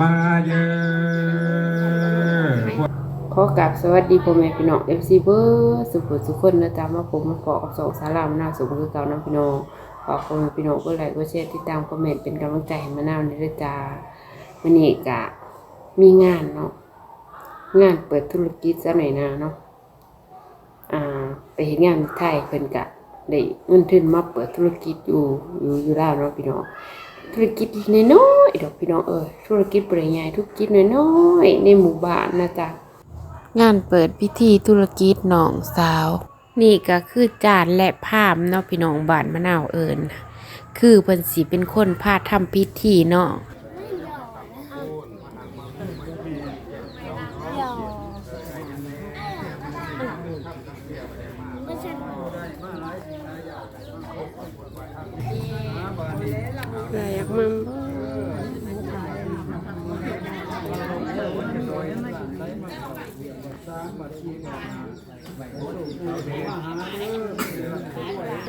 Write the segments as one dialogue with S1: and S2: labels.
S1: มาเยอะ
S2: ขอกราบสวัสดีพ่อแม่พี่น้อง FC เบอร์สุขสุขคนนะจ๊ะมาผมมาขอกับสองสารามนาสุขคือเก่านะพี่น้องฝากพ่อแม่พี่น้องก็ไลค์ก็แชร์ติดตามคอมเมนต์เป็นกำลังใจให้มานาวในเด้อจ้าวันนี้กะมีงานเนาะงานเปิดธุรกิจซะหน่อยนะเนาะอ่าไปเห็นงานไทยเพิ่นกะ ได้เงินทุนมาเปิดธุรกิจอยู่อยู่อยู่ลาวเนาะพี่น้องธุรกิจน้อยๆดอกพี่น้องเอ้ยธุรกิจบ่ได้ใหญ่ธุรกิจน้อยๆในหมู่บ้านนะจ๊ะงานเปิดพิธีธุรกิจหนองสาว นี่ก็คือจานและภาพเนาะพี่น้องบ้านมะนาวเอิญคือเพิ่นสิเป็นคนพาทำพิธีเนาะ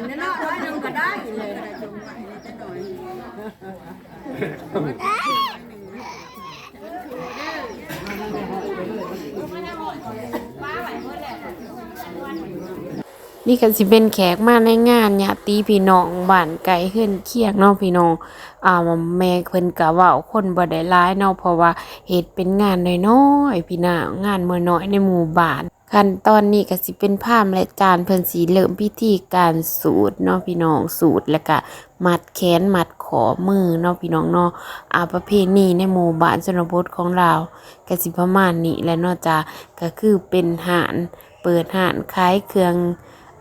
S2: nó nói đừng có đó gì nữa là chung vậy ta nói นี่ก็สิเป็นแขกมาในงานญาติพี่น้องบ้านไกลเฮือนเคียงเนาะพี่น้องอ่าแม่เพิ่นก็เว้าคนบ่ได้หลายเนาะเพราะว่าเฮ็ดเป็นงานน้อยๆพี่น้องานมื้อน้อยในหมู่บ้านขั้นตอนนี้ก็สิเป็นพราหมและจานเพิ่นสิเริ่มพิธีการสูตรเนาะพี่น้องสูตรแล้วก็มัดแขนมัดขอมือเนาะพี่น้องเนาะอ่าประเพณีในหมู่บ้านชนบทของเราก็สิประมาณนี้และเนาะจ้ะก็คือเป็นหานเปิดหานขายเครื่อง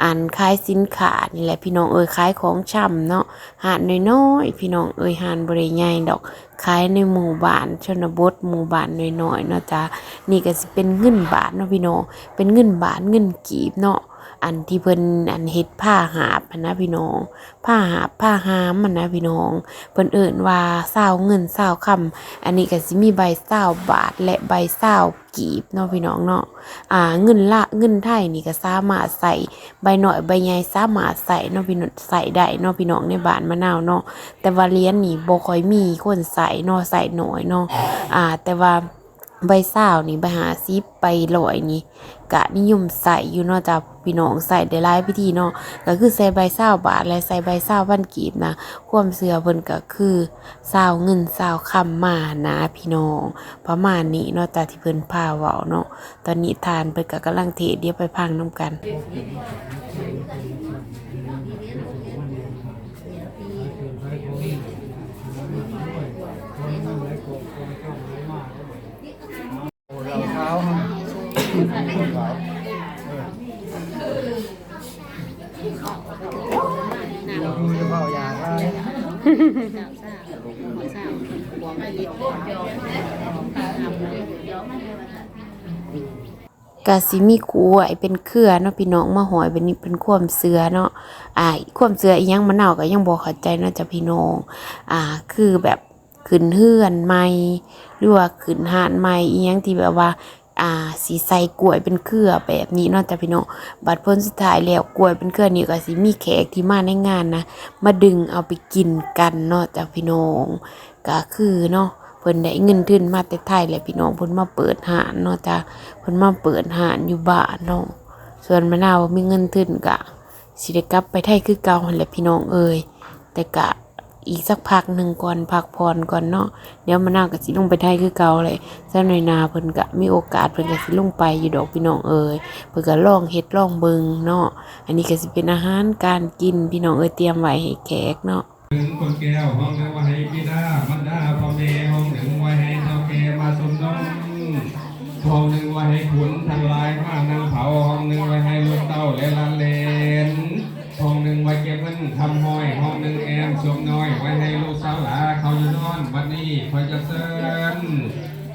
S2: อันขายสินค้านี่แหละพี่น้องเอ้ยขายของช่ำเนาะหานน้อยๆพี่น้องเอ้ยหานบริใหญ่ดอกขายในหมู่บ้านชนบทหมู่บ้านน้อยๆเนาะจ้านี่ก็สิเป็นเงินบาทเนาะพี่น้องเป็นเงินบาทเงินกีบเนาะ อันที่เพิ่นอันเฮ็ดผ้าหาบหั้นะพี่น้อง ผ้าหาบผ้าหามมันนะพี่น้อง เพิ่นเอิ้นว่าเศร้าเงินเศร้าคำอันนี้ก็สิมีใบเศร้าบาท และใบเศร้ากีบเนาะพี่น้องเนาะ อ่าเงินละเงินไทยนี่ก็สามารถใส่ใบหน่อยใบใหญ่สามารถใส่เนาะพี่น้องใส่ได้เนาะพี่น้องในบ้านมะนาวเนาะ แต่ว่าเหรียญนี่บ่ค่อยมีคนใส่เนาะใส่น้อยเนาะ อ่า แต่ว่าใบเศร้านี่ใบหาซิปใบลอยนี่กะนิยมใส่อยู่เนาะจ้ะพี่น้องใส่ได้หลายพิธีเนาะก็คือใส่ใบเศร้าบาทและใส่ใบเศร้าวันกีบนะความเสือเพิ่นก็คือเศร้าเงินเศร้าคำมานะพี่น้อง ประมาณนี้เนาะตาที่เพิ่นพาเว้าเนาะตอนนี้ทานเพิ่นก็กำลังเทเดี๋ยวไปพังน้ำกัน กะสิมีกล้วยเป็นเครือเนาะพี่น้องมาหอยเป็นนี่เป็นความเสือเนาะอ่าความเสืออีหยังมะนาวก็ยังบ่เข้าใจเนาะจ้ะพี่น้องอ่าคือแบบขึ้นเฮือนใหม่หรือว่าขึ้นหานใหม่อีหยังที่แบบว่า อ่าสีใส่กล้วยเป็นเครือแบบนี้เนาะจ้ะพี่น้องบัดพ้นสุดท้ายแล้วกล้วยเป็นเครือนี่ก็สิมีแขกที่มาในงานนะมาดึงเอาไปกินกันเนาะจ้ะพี่น้องก็คือเนาะเพิ่นได้เงินทุนมาแต่ไทยแหละพี่น้องเพิ่นมาเปิดหานเนาะจ้ะเพิ่นมาเปิดหานอยู่บ้านเนาะส่วนมะนาวมีเงินทุนกะสิได้กลับไปไทยคือเก่าหั่นแหละพี่น้องเอ้ยแต่กะ อีกสักพักหนึ่งก่อนพักผ่อนก่อนเนาะเดี๋ยวมะนาวก็สิลงไปไทยคือเก่าเลยซะหน่อยนาเพิ่นก็มีโอกาสเพิ่นก็สิลงไปอยู่ดอกพี่น้องเอ้ยเพิ่นก็ลองเฮ็ดลองเบิงเนาะอันนี้ก็สิเป็นอาหารการกินพี่น้องเอ้ยเตรียมไว้ให้แขกเนาะ
S1: ถึงคนแก้วห้องหนึ่งไว้ให้บิดามันดาพ่อแม่ห้องหนึ่งไว้ให้เท่าแกมาสมน้องห้องหนึ่งไว้ให้ขุนทั้งลายมานั่งเผาห้องหนึ่งไว้ให้ลูกเต้าและลา วันนี้คอยจะเซิน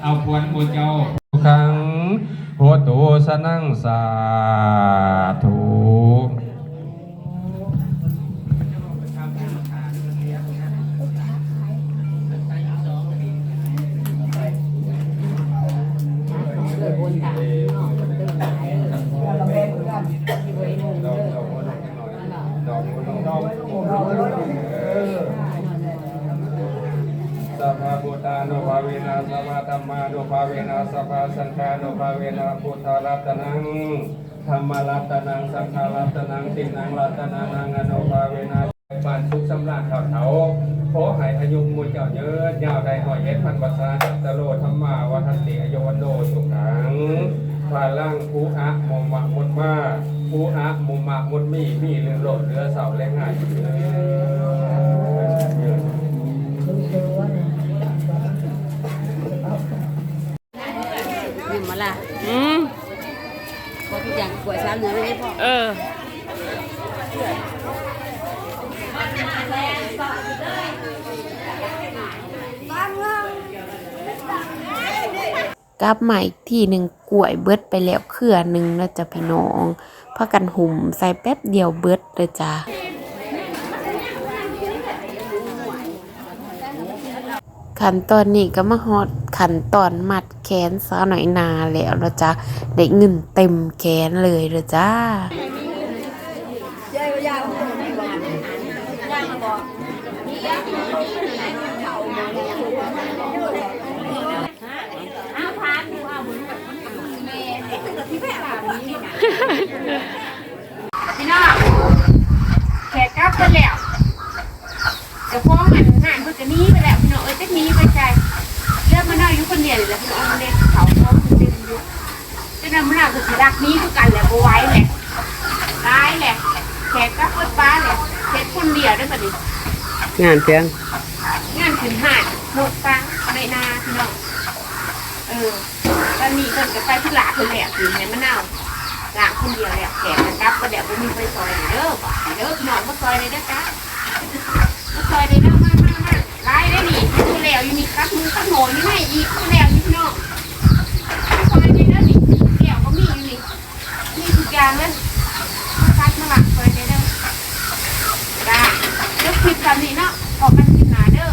S1: เอาพวนบุญเจ้าทุกครั้งโหตูสนั่งสา นาเวะสัพพะธรรมานุภาเวนะสัพพสังฆานุภาเวนะพุทธรัตนังธรรมรัตนังสังฆรัตนังตินังรัตนังอนุภาเวนะบ้านสุขสำราญเขาเขาขอให้อายุมุญเจ้าเยินยาวได้หอยเย็ดพันภาษาจัตโรธรรมาวัฒนติอายุวันโนสุขังพาล่างภูอะมุมะมุดมาภูอะมุมะมุดมีมีเรือโลดเรือเสาและง่ายอยู่เลย
S3: ลืมมาละ
S2: อืม
S3: พอทุกอย่างป่วยสามเดือนไม่ได้พอ
S2: เออกลับ มาอีกทีหนึ่งกล้วยเบิดไปแล้วเครือหนึ่งแล้วจ้ะพี่น้องพากันหุ่มใส่แป๊บเดียวเบิดเลยจ้ะ ขั้นตอนนี้ก็มาฮอดขั้นตอนมัดแขนสาวหน่อยนาแล้วนะจ๊ะได้เงินเต็มแขนเลยเลยจ้า
S4: พี่น้องแขกกลับไปแล้วเดี๋ยวพ่อหันหันเพื่อจะหนีไปแล้วพี่น้องเอ้ยจะหนีไปใจเรื่องมั นน่าอยู่คนเดียวเลยแหละพี่น้องมันเด็กเขาเขาคือเด็กอยู่จะนำมันน่าคือสิรักหนี้ทุกกันแหละบ่ไหว้แหละตายแหละแขกกลับไปป้าแหละเฮ็ดคนเดียวได้บัดนี้
S3: งานเพียง
S4: งานขึ้นหาดโนดฟังในนาพี่น้องเออตอนนี้เพิ่นก็ไปที่หลาเพิ่นแหละคือแม่มะนาวหลางคนเดียวแหละแขกกลับก็เดี๋ยวบ่มีไปซอยเด้อบ่เด้อพี่น้องมาซอยเลยเด้อจ้ามาซอยได้แล้วมามามาไล่ได้นี่ดูแล้วอยู่นี่ครับมือข้างโหนอยู่ไหนอีกดูแล้วอยู่พี่น้องซอยได้แล้วนี่เดี่ยวก็มีอยู่นี่มีทุกอย่างเลยมาคัดมาหลักซอยได้แล้วจ้าเดี๋ยวคลิปกัน พอกันกินหนาเด้อ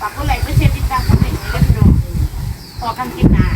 S4: ฝากกดไลค์กดแชร์ติดตามกันหน่อยเด้อพี่น้องออกันกินหนา